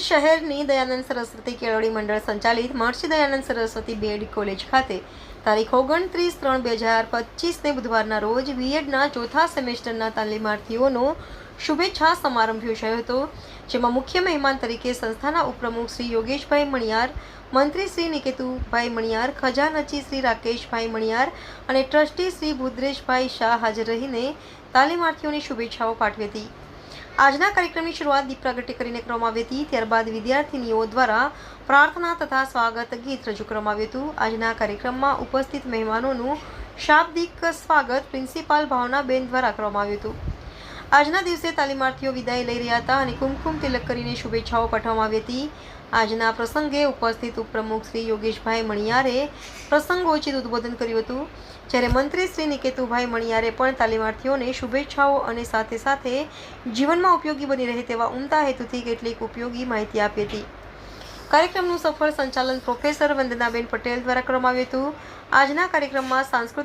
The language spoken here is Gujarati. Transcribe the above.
શહેરની દયાનંદ સરસ્વતી કેળવણી મંડળ સંચાલિત Maharshi Dayanand Saraswati B Ed college ખાતે તારીખ ઓગણત્રીસ ત્રણ બે હજાર પચીસને બુધવારના રોજ બીએડના ચોથા સેમેસ્ટરના તાલીમાર્થીઓનો શુભેચ્છા સમારંભ યોજાયો હતો, જેમાં મુખ્ય મહેમાન તરીકે સંસ્થાના ઉપપ્રમુખ શ્રી યોગેશભાઈ મણિયાર, મંત્રી શ્રી નિકેતુભાઈ મણિયાર, ખજાનચી શ્રી રાકેશભાઈ મણિયાર અને ટ્રસ્ટી શ્રી ભુદ્રેશભાઈ શાહ હાજર રહીને તાલીમાર્થીઓની શુભેચ્છાઓ પાઠવી હતી. આજના કાર્યક્રમની શરૂઆત દીપ પ્રાગટ્ય કરીને કરવામાં આવી હતી. ત્યારબાદ વિદ્યાર્થીનીઓ દ્વારા પ્રાર્થના તથા સ્વાગત ગીત રજૂ કરવામાં આવ્યું હતું. આજના કાર્યક્રમમાં ઉપસ્થિત મહેમાનોનું શાબ્દિક સ્વાગત પ્રિન્સિપાલ ભાવનાબેન દ્વારા કરવામાં આવ્યું હતું. આજના દિવસે તાલીમાર્થીઓ વિદાય લઈ રહ્યા હતા અને કુમકુમ તિલક કરીને શુભેચ્છાઓ પાઠવવામાં આવી હતી. આજના પ્રસંગે ઉપસ્થિત ઉપપ્રમુખ શ્રી યોગેશભાઈ મણિયારે પ્રસંગોચિત ઉદ્બોધન કર્યું હતું. જ્યારે મંત્રી શ્રી નિકેતુભાઈ મણિયારે પણ તાલીમાર્થીઓને શુભેચ્છાઓ અને સાથે સાથે જીવનમાં ઉપયોગી બની રહે તેવા ઉમદા હેતુથી કેટલીક ઉપયોગી માહિતી આપી હતી. કાર્યક્રમનું સફળ સંચાલન પ્રોફેસર વંદનાબેન પટેલ દ્વારા કરવામાં આવ્યું હતું. આજના કાર્યક્રમમાં સાંસ્કૃતિક